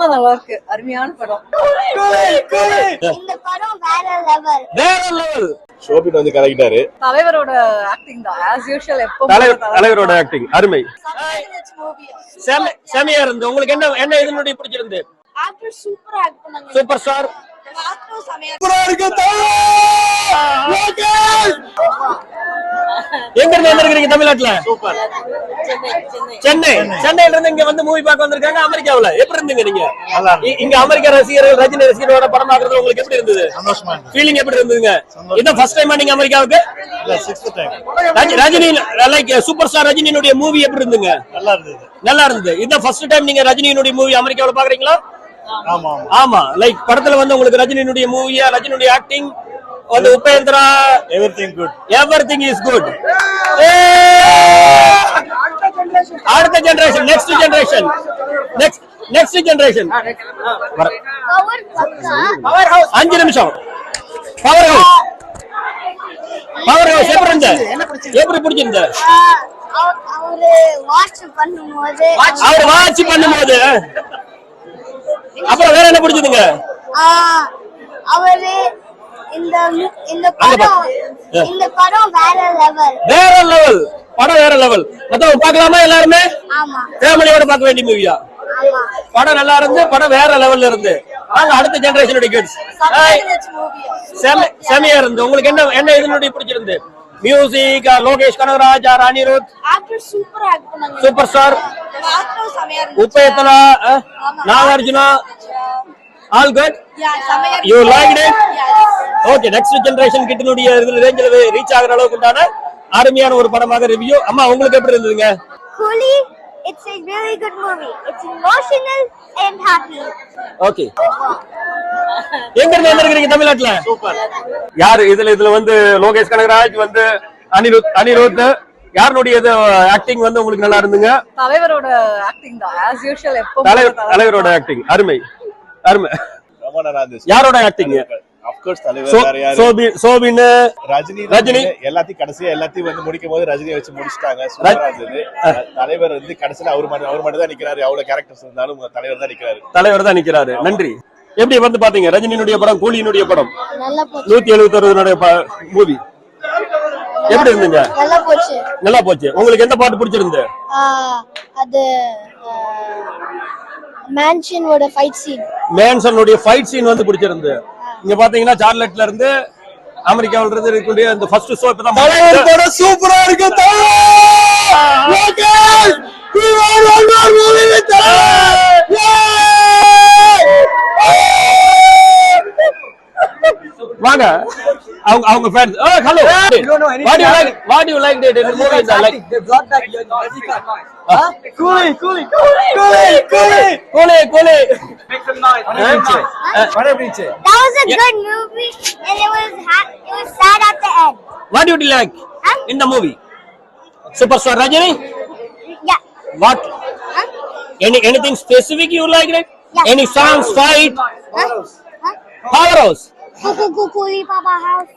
ரொம்ப நல்லா இருக்கு. அருமையான படம். இந்த படம் வேற லெவல். வேற லெவல். ஷோபின் வந்து கலக்கிட்டாரு. தலைவரோட ஆக்டிங் தான். ஆஸ் யூஷுவல் எப்போ தலைவர். தலைவரோட ஆக்டிங் அருமை. செமையா இருந்து உங்களுக்கு என்ன என்ன இதனுடைய பிடிச்சிருந்து ஆக்டர் சூப்பரா ஆக்ட் பண்ணாங்க சூப்பர் ஸ்டார் எங்க இருந்து வந்திருக்கீங்க தமிழ்நாட்டுல? சென்னை சென்னை. சென்னை. சென்னையில இருந்து இங்க வந்து மூவி பார்க்க வந்திருக்காங்க. அமெரிக்காவுல. எப்படி இருந்தீங்க நீங்க? இங்க அமெரிக்க ரசிகர்கள் ரஜினி ரசிகர்களோட படம் பாக்குறது உங்களுக்கு எப்படி இருந்தது. ஃபீலிங் எப்படி இருந்ததுங்க? இதான் ஃபர்ஸ்ட் டைம் நீங்க அமெரிக்காவுக்கு? ரஜினி லைக் சூப்பர் ஸ்டார் ரஜினியினுடைய மூவி எப்படி இருந்துங்க நல்லா இருந்தது. நல்லா இருந்தது. இதான் ஃபர்ஸ்ட் டைம் நீங்க ரஜினியினுடைய மூவி அமெரிக்காவுல பாக்குறீங்களா ஆமா ஆமா. ஆமா. லைக் படத்துல வந்து உங்களுக்கு ரஜினியினுடைய மூவியா ரஜினியுடைய ஆக்டிங் வந்து Upendra everything good everything is good அடுத்த generation next generation next next generation power பக்கா அஞ்சு நிமிஷம். பவர் ஹவுஸ் பவர் ஹவுஸ் எப்படி இருந்த? எப்படி பிடிச்சிருந்த? அவரு வாட்ச் பண்ணும்போது. அவர் வாட்ச் பண்ணும்போது. அப்புறம் வேற என்ன பிடிச்சதுங்க? அவரு இந்த மு- இந்த படம் ஆ. இந்த படம் வேற லெவல் வேற லெவல் படம் வேற லெவல் மொத்தம் பார்க்கலாமா எல்லாருமே? ஃபேமிலியோட பார்க்க வேண்டிய மூவியா படம் நல்லா இருந்து படம் வேற லெவல்ல இருந்து. வாங்க அடுத்த ஜெனரேஷனுடைய கிட்ஸ் செமையா இருந்து உங்களுக்கு என்ன என்ன இதனுடைய பிடிச்சிருந்து மியூசிக் லோகேஷ் கனகராஜ் ஆக்டர் சூப்பரா star உப்பயத்தலா Nagarjuna. All good you like it. Okay next generation கிட்டனுடைய ரேஞ்சில் ரீச் ஆகுற அளவுக்கு உண்டான அருமையான ஒரு படமாக ரிவ்யூ அம்மா உங்களுக்கு எப்படி இருந்ததுங்க? Coolie, it's a really good movie. It's emotional and happy. Okay எங்க இருந்து வந்திருக்கீங்க தமிழ்நாட்டுல? சூப்பர் யாரு இதுல இதுல வந்து லோகேஷ் கனகராஜ் வந்து அனிருத் அனிருத். யாருடைய இது ஆக்டிங் வந்து உங்களுக்கு நல்லா இருந்துங்க? தலைவரோட ஆக்டிங் தான். ஆஸ் யூஷுவல் எப்போ தலைவர் தலைவரோட ஆக்டிங் அருமை. அருமை. ரொம்ப நல்லா இருந்துச்சு யாரோட ஆக்டிங் அப்கோர்ஸ் தலைவர் சோபின் சோபின் ரஜினி ரஜினி. எல்லாத்தையும் கடைசியா எல்லாத்தையும் வந்து முடிக்கும் போது ரஜினி வச்சு முடிச்சிட்டாங்க. தலைவர் வந்து கடைசியில அவர் மட்டும் அவர் மட்டும் தான் நிக்கிறாரு. அவ்வளவு கேரக்டர்ஸ் இருந்தாலும் தலைவர் தான் நிக்கிறாரு. தலைவர் தான் நிக்கிறாரு. நன்றி. எப்படி வந்து பாத்தீங்க? ரஜினியினுடைய படம் கூலியினுடைய படம்? நல்லா போச்சு. நூத்தி எழுபத்தி அறுபதுனுடைய மூவி எப்படி இருந்துங்க? நல்லா போச்சு. நல்லா போச்சு. உங்களுக்கு எந்த பாட்டு பிடிச்சிருந்து? அது மேன்ஷனோட ஃபைட் சீன் மேன்சனுடைய ஃபைட் சீன் வந்து பிடிச்சிருந்து. இங்க பாத்தீங்கன்னா சார்லட்ல இருந்து அமெரிக்காவில இருந்து இருக்கக்கூடிய அந்த ஃபர்ஸ்ட் ஷோ இப்பதான் சூப்பரா இருக்கு வாங்க. அவங்க அவங்க fans oh hello what you like what you like the movie is like Coolie, coolie, coolie, coolie, coolie. Golay Golay Make some noise. What did you say? That was a good movie, and it was ha- it was sad at the end. What you like in the movie super star Rajini Yeah. What Huh? Any anything specific you like it Yeah. Any songs fight Huh? Huh? Power Kuku Kukuli Baba House.